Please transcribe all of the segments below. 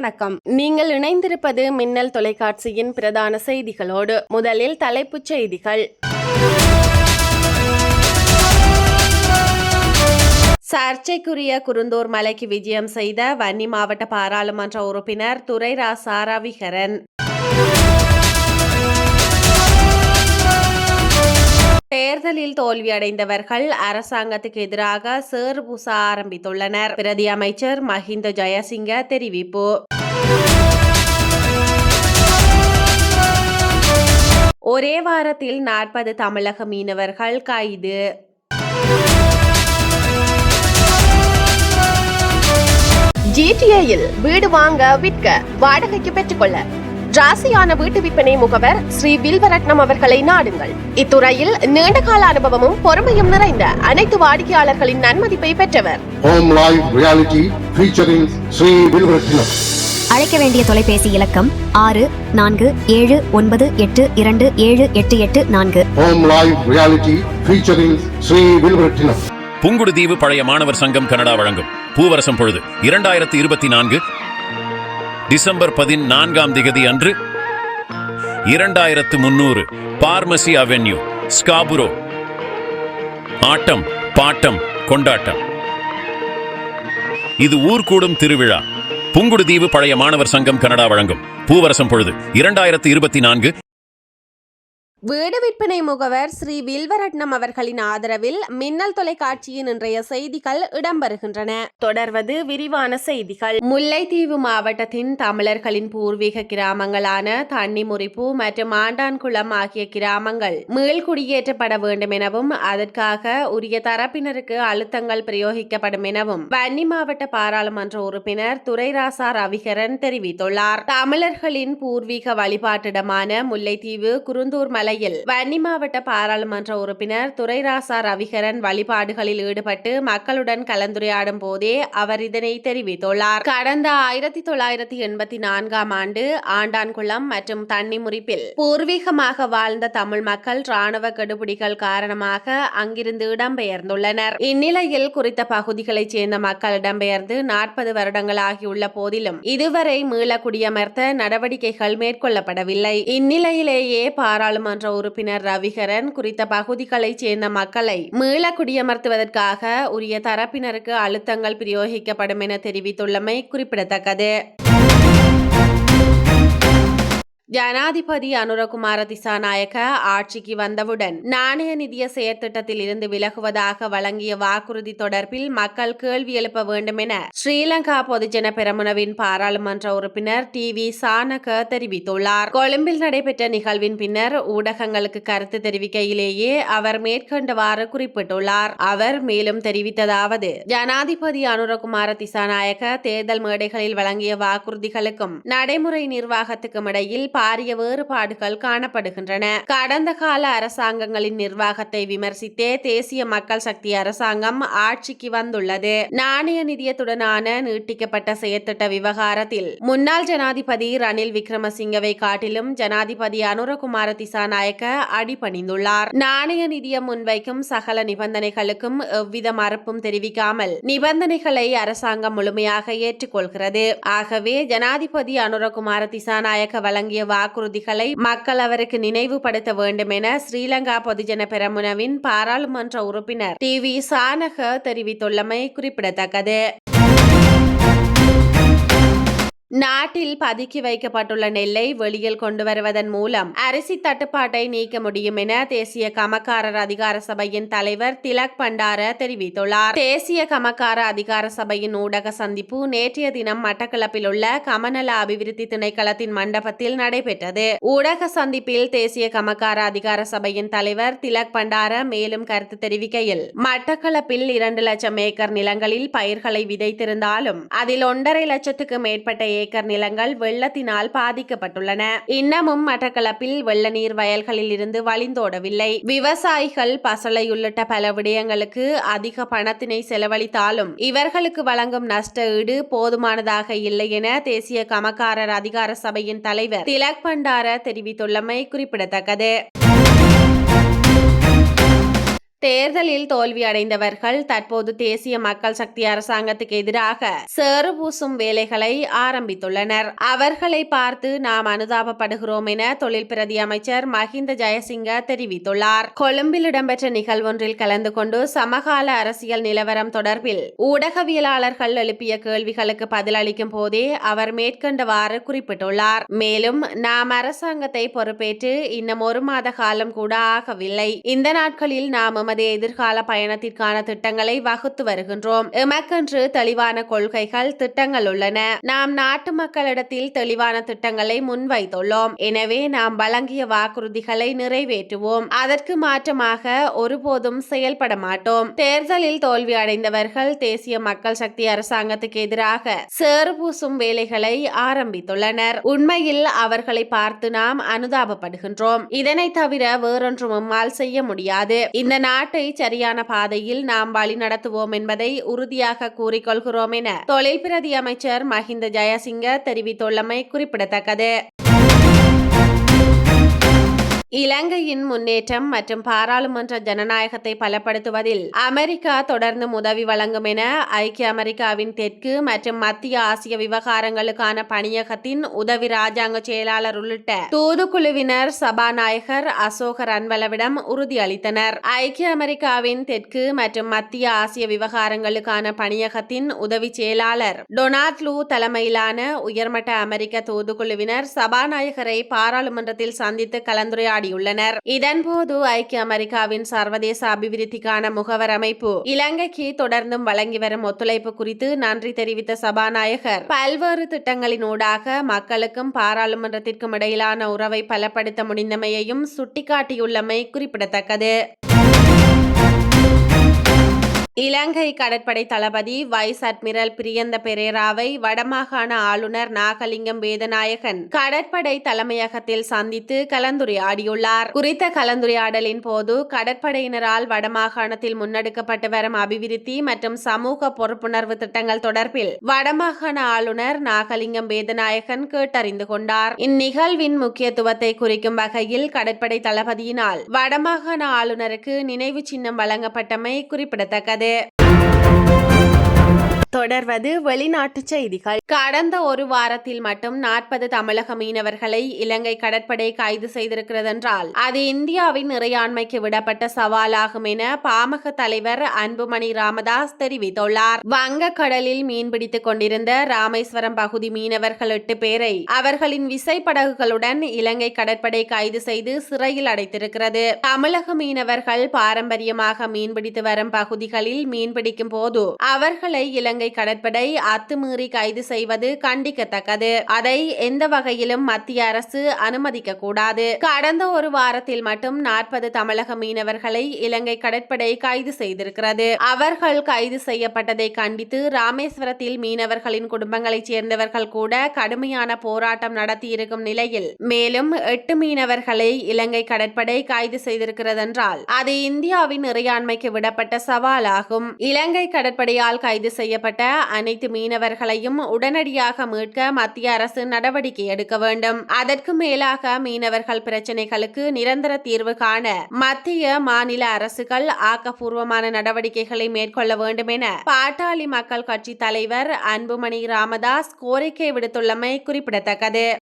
வணக்கம். நீங்கள் இணைந்திருப்பது மின்னல் தொலைக்காட்சியின் பிரதான செய்திகளோடு முதலில் தலைப்புச் செய்திகள். சர்ச்சைக்குரிய குருந்தூர் மலைக்கு விஜயம் செய்த வன்னி மாவட்ட பாராளுமன்ற உறுப்பினர் துரைரா சாராவிகரன். தேர்தலில் தோல்வியடைந்தவர்கள் அரசாங்கத்துக்கு எதிராக சேறு பூச ஆரம்பித்துள்ளனர். பிரதி அமைச்சர் மஹிந்த ஜெயசிங்க தெரிவிப்பு. ஒரே வாரத்தில் நாற்பது தமிழக மீனவர்கள் கைது. ஜிடிஏயில் வீடு வாங்க விற்க வாடகைக்கு பெற்றுக்கொள்ள ராசியான வீட்டு விற்பனை முகவர் ஸ்ரீ வில்வரட்னம் அவர்களை நாடுங்கள் இத்துறையில் நீண்டகால அனுபவமும் பொறுமையும் நிறைந்த அனைத்து வாடிக்கையாளர்களின் நன்மதிப்பை பெற்றவர் Home Live Reality featuring Sri Vilvaratnam. அழைக்க வேண்டிய தொலைபேசி இலக்கம் ஆறு நான்கு ஏழு ஒன்பது எட்டு இரண்டு ஏழு எட்டு எட்டு நான்கு Home Live Reality featuring Sri Vilvaratnam. Pungudutivu பழைய மாணவர் சங்கம் கனடா வழங்கும் பூவரசம் பொழுது இரண்டாயிரத்தி இருபத்தி நான்கு டிசம்பர் பதினான்காம் திகதி அன்று இரண்டாயிரத்து முன்னூறு பார்மசி அவென்யூ ஸ்காபுரோ. ஆட்டம் பாட்டம் கொண்டாட்டம். இது ஊர்கூடும் திருவிழா. புங்குடுதீவு பழைய மாணவர் சங்கம் கனடா வழங்கும். பூவரசம் பொழுது இரண்டாயிரத்து இருபத்தி நான்கு வீடு விற்பனை முகவர் ஸ்ரீ வில்வரட்னம் அவர்களின் ஆதரவில் மின்னல் தொலைக்காட்சியின் இன்றைய செய்திகள் இடம்பெறுகின்றன. தொடர்வது விரிவான செய்திகள். முல்லைத்தீவு மாவட்டத்தின் தமிழர்களின் பூர்வீக கிராமங்களான தண்ணிமுறிப்பு மற்றும் ஆண்டான்குளம் ஆகிய கிராமங்கள் மீள்குடியேற்றப்பட வேண்டும் எனவும் அதற்காக உரிய தரப்பினருக்கு அழுத்தங்கள் பிரயோகிக்கப்படும் எனவும் வன்னி மாவட்ட பாராளுமன்ற உறுப்பினர் துரைராசா ரவிகரன் தெரிவித்துள்ளார். தமிழர்களின் பூர்வீக வழிபாட்டிடமான முல்லைத்தீவு குருந்தூர் நிலையில் வன்னி மாவட்ட பாராளுமன்ற உறுப்பினர் துரைராசா ரவிகரன் வழிபாடுகளில் ஈடுபட்டு மக்களுடன் கலந்துரையாடும் போதே அவர் இதனை தெரிவித்துள்ளார். கடந்த ஆயிரத்தி தொள்ளாயிரத்தி எண்பத்தி நான்காம் ஆண்டு ஆண்டான்குளம் மற்றும் தண்ணிமுறிப்பில் பூர்வீகமாக வாழ்ந்த தமிழ் மக்கள் ராணுவ கெடுபிடிகள் காரணமாக அங்கிருந்து இடம்பெயர்ந்துள்ளனர். இந்நிலையில் குறித்த பகுதிகளைச் சேர்ந்த மக்கள் இடம்பெயர்ந்து நாற்பது வருடங்களாகியுள்ள போதிலும் இதுவரை மீள குடியமர்த்த நடவடிக்கைகள் மேற்கொள்ளப்படவில்லை. இந்நிலையிலேயே பாராளுமன்ற உறுப்பினர் ரவிகரன் குறித்த பகுதிகளைச் சேர்ந்த மக்களை மீள குடியமர்த்துவதற்காக உரிய தரப்பினருக்கு அழுத்தங்கள் பிரயோகிக்கப்படும் என தெரிவித்துள்ளமை குறிப்பிடத்தக்கது. ஜனாதிபதி அனுரகுமார திசாநாயக ஆட்சிக்கு வந்தவுடன் நாணய நிதிய செயற்திட்டத்தில் இருந்து விலகுவதாக வழங்கிய வாக்குறுதி தொடர்பில் மக்கள் கேள்வி எழுப்ப வேண்டும் என ஸ்ரீலங்கா பொதுஜன பெரமுனவின் பாராளுமன்ற உறுப்பினர் டி வி சானக தெரிவித்துள்ளார். கொழும்பில் நடைபெற்ற நிகழ்வின் பின்னர் ஊடகங்களுக்கு கருத்து தெரிவிக்கையிலேயே அவர் மேற்கண்டவாறு குறிப்பிட்டுள்ளார். அவர் மேலும் தெரிவித்ததாவது ஜனாதிபதி அனுரகுமார திசாநாயக தேர்தல் மேடைகளில் வழங்கிய வாக்குறுதிகளுக்கும் நடைமுறை நிர்வாகத்துக்கும் இடையில் பாரிய வேறுபாடுகள் காணப்படுகின்றன. கடந்த கால அரசாங்கங்களின் நிர்வாகத்தை விமர்சித்தே தேசிய மக்கள் சக்தி அரசாங்கம் ஆட்சிக்கு வந்துள்ளது. நாணய நிதியத்துடனான நீட்டிக்கப்பட்ட செயற்திட்ட விவகாரத்தில் முன்னாள் ஜனாதிபதி ரணில் விக்ரமசிங்கவை காட்டிலும் ஜனாதிபதி அனுரகுமார திசாநாயக்க அடிபணிந்துள்ளார். நாணய நிதியம் முன்வைக்கும் சகல நிபந்தனைகளுக்கும் எவ்வித மறுப்பும் தெரிவிக்காமல் நிபந்தனைகளை அரசாங்கம் முழுமையாக ஏற்றுக்கொள்கிறது. ஆகவே ஜனாதிபதி அனுரகுமார திசாநாயக்க வழங்கிய வாக்குறுதிகளை மக்கள் அவருக்கு நினைவுபடுத்த வேண்டும் என ஸ்ரீலங்கா பொதுஜன பெரமுனவின் பாராளுமன்ற உறுப்பினர் டி வி சானக தெரிவித்துள்ளமை குறிப்பிடத்தக்கது. நாட்டில் பதுக்கி வைக்கப்பட்டுள்ள நெல்லை வெளியில் கொண்டு வருவதன் மூலம் அரிசி தட்டுப்பாட்டை நீக்க முடியும் என தேசிய கமக்காரர் அதிகார சபையின் தலைவர் திலக் பண்டார தெரிவித்துள்ளார். தேசிய கமக்கார அதிகார சபையின் ஊடக சந்திப்பு நேற்றைய தினம் மட்டக்களப்பில் உள்ள கமநல அபிவிருத்தி திணைக்களத்தின் மண்டபத்தில் நடைபெற்றது. ஊடக சந்திப்பில் தேசிய கமக்கார அதிகார சபையின் தலைவர் திலக் பண்டார மேலும் கருத்து தெரிவிக்கையில் மட்டக்களப்பில் இரண்டு லட்சம் ஏக்கர் நிலங்களில் பயிர்களை விதைத்திருந்தாலும் அதில் ஒன்றரை லட்சத்துக்கு மேற்பட்ட ஏக்கர் நிலங்கள் வெள்ளத்தினால் பாதிக்கப்பட்டுள்ளன. இன்னமும் மட்டக்களப்பில் வெள்ள நீர் வயல்களில் இருந்து வழிந்தோடவில்லை விவசாயிகள் பசலை உள்ளிட்ட பல விடயங்களுக்கு அதிக பணத்தினை செலவழித்தாலும் இவர்களுக்கு வழங்கும் நஷ்ட ஈடு போதுமானதாக இல்லை என தேசிய கமக்காரர் அதிகார சபையின் தலைவர் திலக் பண்டார தெரிவித்துள்ளமை குறிப்பிடத்தக்கது. தேர்தலில் தோல்வி அடைந்தவர்கள் தற்போது தேசிய மக்கள் சக்தி அரசாங்கத்துக்கு எதிராக சேறு பூசும் வேலைகளை ஆரம்பித்துள்ளனர். அவர்களை பார்த்து நாம் அனுதாபப்படுகிறோம் என தொழில் பிரதி அமைச்சர் மஹிந்த ஜெயசிங்க தெரிவித்துள்ளார். கொழும்பில் இடம்பெற்ற நிகழ்வொன்றில் கலந்து கொண்டு சமகால அரசியல் நிலவரம் தொடர்பில் ஊடகவியலாளர்கள் எழுப்பிய கேள்விகளுக்கு பதிலளிக்கும் போதே அவர் மேற்கண்டவாறு குறிப்பிட்டுள்ளார். மேலும் நாம் அரசாங்கத்தை பொறுப்பேற்று இன்னும் ஒரு மாத காலம் கூட ஆகவில்லை. இந்த நாட்களில் நாம் நமது எதிர்கால பயணத்திற்கான திட்டங்களை வகுத்து வருகின்றோம். எமக்கென்று தெளிவான கொள்கைகள் திட்டங்கள் உள்ளன. நாம் நாட்டு மக்களிடத்தில் தெளிவான திட்டங்களை முன்வைத்துள்ளோம். எனவே நாம் வழங்கிய வாக்குறுதிகளை நிறைவேற்றுவோம். அதற்கு மாற்றமாக ஒருபோதும் செயல்பட மாட்டோம். தேர்தலில் தோல்வி அடைந்தவர்கள் தேசிய மக்கள் சக்தி அரசாங்கத்துக்கு எதிராக சேறு பூசும் வேலைகளை ஆரம்பித்துள்ளனர். உண்மையில் அவர்களை பார்த்து நாம் அனுதாபப்படுகின்றோம். இதனை தவிர வேறொன்றும் நம்மால் செய்ய முடியாது. இந்த நாட்டை சரியான பாதையில் நாம் வழி நடத்துவோம் என்பதை உறுதியாக கூறிக்கொள்கிறோம் என தொழில் பிரதி அமைச்சர் மஹிந்த ஜெயசிங்க தெரிவித்துள்ளமை குறிப்பிடத்தக்கது. இலங்கையின் முன்னேற்றம் மற்றும் பாராளுமன்ற ஜனநாயகத்தை பலப்படுத்துவதில் அமெரிக்கா தொடர்ந்து உதவி வழங்கும் என ஐக்கிய அமெரிக்காவின் தெற்கு மற்றும் மத்திய ஆசிய விவகாரங்களுக்கான பணியகத்தின் உதவி ராஜாங்க செயலாளர் உள்ளிட்ட தூதுக்குழுவினர் சபாநாயகர் அசோகர் அன்வலவிடம் உறுதியளித்தனர். ஐக்கிய அமெரிக்காவின் தெற்கு மற்றும் மத்திய ஆசிய விவகாரங்களுக்கான பணியகத்தின் உதவி செயலாளர் டொனால்ட் லூ தலைமையிலான உயர்மட்ட அமெரிக்க தூதுக்குழுவினர் சபாநாயகரை பாராளுமன்றத்தில் சந்தித்து போராடியுள்ளனர் இதன்போது ஐக்கிய அமெரிக்காவின் சர்வதேச அபிவிருத்திக்கான முகவர் அமைப்பு இலங்கைக்கு தொடர்ந்தும் வழங்கி வரும் ஒத்துழைப்பு குறித்து நன்றி தெரிவித்த சபாநாயகர். பல்வேறு திட்டங்களினூடாக மக்களுக்கும் பாராளுமன்றத்திற்கும் இடையிலான உறவை பலப்படுத்த முடிந்தமையையும் சுட்டிக்காட்டியுள்ளமை குறிப்பிடத்தக்கது. இலங்கை கடற்படை தளபதி வைஸ் அட்மிரல் பிரியந்த பெரேராவை வடமாகாண ஆளுநர் நாகலிங்கம் வேதநாயகன் கடற்படை தலைமையகத்தில் சந்தித்து கலந்துரையாடியுள்ளார். குறித்த கலந்துரையாடலின் போது கடற்படையினரால் வடமாகாணத்தில் முன்னெடுக்கப்பட்டு வரும் அபிவிருத்தி மற்றும் சமூக பொறுப்புணர்வு திட்டங்கள் தொடர்பில் வடமாகாண ஆளுநர் நாகலிங்கம் வேதநாயகன் கேட்டறிந்து கொண்டார். இந்நிகழ்வின் முக்கியத்துவத்தை குறிக்கும் வகையில் கடற்படை தளபதியினால் வடமாகாண ஆளுநருக்கு நினைவு சின்னம் வழங்கப்பட்டமை குறிப்பிடத்தக்கது. で。தொடர்வது வெளிநாட்டு செய்திகள். கடந்த ஒரு வாரத்தில் மட்டும் நாற்பது தமிழக மீனவர்களை இலங்கை கடற்படை கைது செய்திருக்கிறதென்றால் அது இந்தியாவின் இறையாண்மைக்கு விடப்பட்ட சவாலாகும் என பாமக தலைவர் அன்புமணி ராமதாஸ் தெரிவித்துள்ளார். வங்கக்கடலில் மீன்பிடித்துக் கொண்டிருந்த ராமேஸ்வரம் பகுதி மீனவர்கள் எட்டு பேரை அவர்களின் விசைப்படகுகளுடன் இலங்கை கடற்படை கைது செய்து சிறையில் அடைத்திருக்கிறது. தமிழக மீனவர்கள் பாரம்பரியமாக மீன்பிடித்து வரும் பகுதிகளில் மீன்பிடிக்கும் போது அவர்களை இலங்கை கடற்படை அத்துமீறி கைது செய்வது கண்டிக்கத்தக்கது. அதை எந்த வகையிலும் மத்திய அரசு அனுமதிக்க கூடாது. கடந்த ஒரு வாரத்தில் மட்டும் நாற்பது தமிழக மீனவர்களை இலங்கை கடற்படை கைது செய்திருக்கிறது. அவர்கள் கைது செய்யப்பட்டதை கண்டித்து ராமேஸ்வரத்தில் மீனவர்களின் குடும்பங்களைச் சேர்ந்தவர்கள் கூட கடுமையான போராட்டம் நடத்தியிருக்கும் நிலையில் மேலும் எட்டு மீனவர்களை இலங்கை கடற்படை கைது செய்திருக்கிறதென்றால் அது இந்தியாவின் இறையாண்மைக்கு விடப்பட்ட சவாலாகும். இலங்கை கடற்படையால் கைது செய்யப்பட்ட அனைத்து மீனவர்களையும் உடனடியாக மீட்க மத்திய அரசு நடவடிக்கை எடுக்க வேண்டும். அதற்கு மேலாக மீனவர்கள் பிரச்சினைகளுக்கு நிரந்தர தீர்வு காண மத்திய மாநில அரசுகள் ஆக்கப்பூர்வமான நடவடிக்கைகளை மேற்கொள்ள வேண்டும் என பாட்டாளி மக்கள் கட்சி தலைவர் அன்புமணி ராமதாஸ் கோரிக்கை விடுத்துள்ளமை குறிப்பிடத்தக்கது.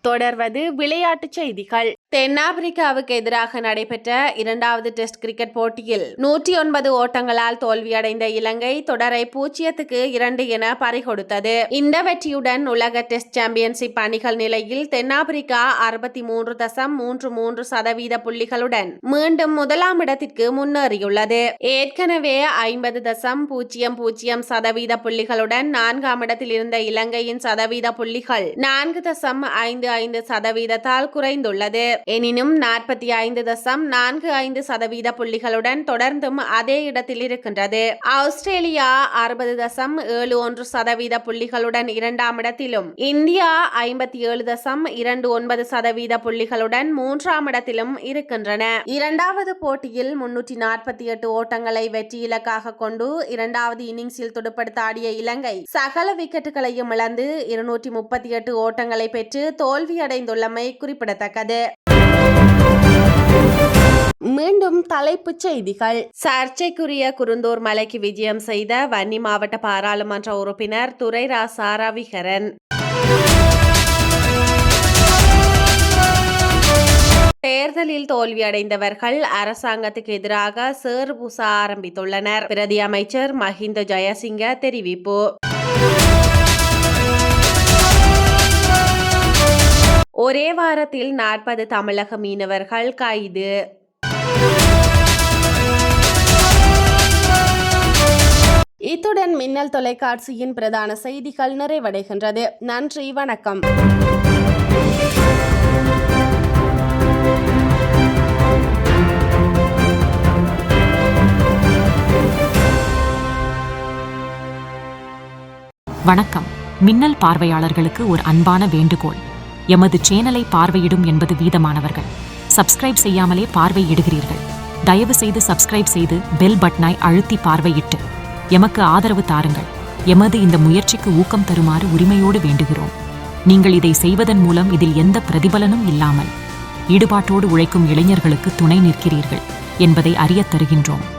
தொடர்வது விளையாட்டுச் செய்திகள். தென்னாப்பிரிக்காவுக்கு எதிராக நடைபெற்ற இரண்டாவது டெஸ்ட் கிரிக்கெட் போட்டியில் நூற்றி ஒன்பது ஓட்டங்களால் தோல்வியடைந்த இலங்கை தொடரை பூஜ்ஜியத்துக்கு இரண்டு என பறிகொடுத்தது. இந்த வெற்றியுடன் உலக டெஸ்ட் சாம்பியன்ஷிப் அணிகள் நிலையில் தென்னாப்பிரிக்கா அறுபத்தி மூன்று தசம் மூன்று மூன்று சதவீத புள்ளிகளுடன் மீண்டும் முதலாம் இடத்திற்கு முன்னேறியுள்ளது. ஏற்கனவே ஐம்பது தசம் பூஜ்ஜியம் பூஜ்ஜியம் சதவீத புள்ளிகளுடன் நான்காம் இடத்தில் இருந்த இலங்கையின் சதவீத புள்ளிகள் நான்கு தசம் ஐந்து ஐந்து சதவீதத்தால் குறைந்துள்ளது. எனினும் நாற்பத்தி ஐந்து தசம் நான்கு ஐந்து சதவீத புள்ளிகளுடன் தொடர்ந்தும் அதே இடத்தில் இருக்கின்றது. ஆஸ்திரேலியா அறுபது தசம் ஏழு ஒன்று சதவீத புள்ளிகளுடன் இரண்டாம் இடத்திலும் இந்தியா ஐம்பத்தி ஏழு தசம் இரண்டு ஒன்பது சதவீத புள்ளிகளுடன் மூன்றாம் இடத்திலும் இருக்கின்றன. இரண்டாவது போட்டியில் முன்னூற்றி நாற்பத்தி எட்டு ஓட்டங்களை வெற்றி இலக்காக கொண்டு இரண்டாவது இன்னிங்ஸில் துடுப்படுத்த ஆடிய இலங்கை சகல விக்கெட்டுகளையும் இழந்து இருநூற்றி முப்பத்தி எட்டு ஓட்டங்களை பெற்று தோல்வியடைந்துள்ளமை குறிப்பிடத்தக்கது. மீண்டும் தலைப்புச் செய்திகள். சர்ச்சைக்குரிய குருந்தூர் மலைக்கு விஜயம் செய்த வன்னி மாவட்ட பாராளுமன்ற உறுப்பினர் துரைரா சாராவிகரன். தேர்தலில் தோல்வியடைந்தவர்கள் அரசாங்கத்துக்கு எதிராக சேறு பூச ஆரம்பித்துள்ளனர். பிரதி அமைச்சர் மஹிந்த ஜெயசிங்க தெரிவிப்பு. ஒரே வாரத்தில் நாற்பது தமிழக மீனவர்கள் கைது. இத்துடன் மின்னல் தொலைக்காட்சியின் பிரதான செய்திகள் நிறைவடைகின்றது. நன்றி வணக்கம். வணக்கம். மின்னல் பார்வையாளர்களுக்கு ஒரு அன்பான வேண்டுகோள். எமது சேனலை பார்வையிடும் என்பது வீதமானவர்கள். சப்ஸ்கிரைப் செய்யாமலே பார்வையிடுகிறீர்கள். தயவு செய்து சப்ஸ்கிரைப் செய்து பெல் பட்டனாய் அழுத்தி பார்வையிட்டு. எமக்கு ஆதரவு தாருங்கள். எமது இந்த முயற்சிக்கு ஊக்கம் தருமாறு உரிமையோடு வேண்டுகிறோம். நீங்கள் இதை செய்வதன் மூலம் இதில் எந்த பிரதிபலனும் இல்லாமல் ஈடுபாட்டோடு உழைக்கும் இளைஞர்களுக்கு துணை நிற்கிறீர்கள் என்பதை அறியத் தருகின்றோம்.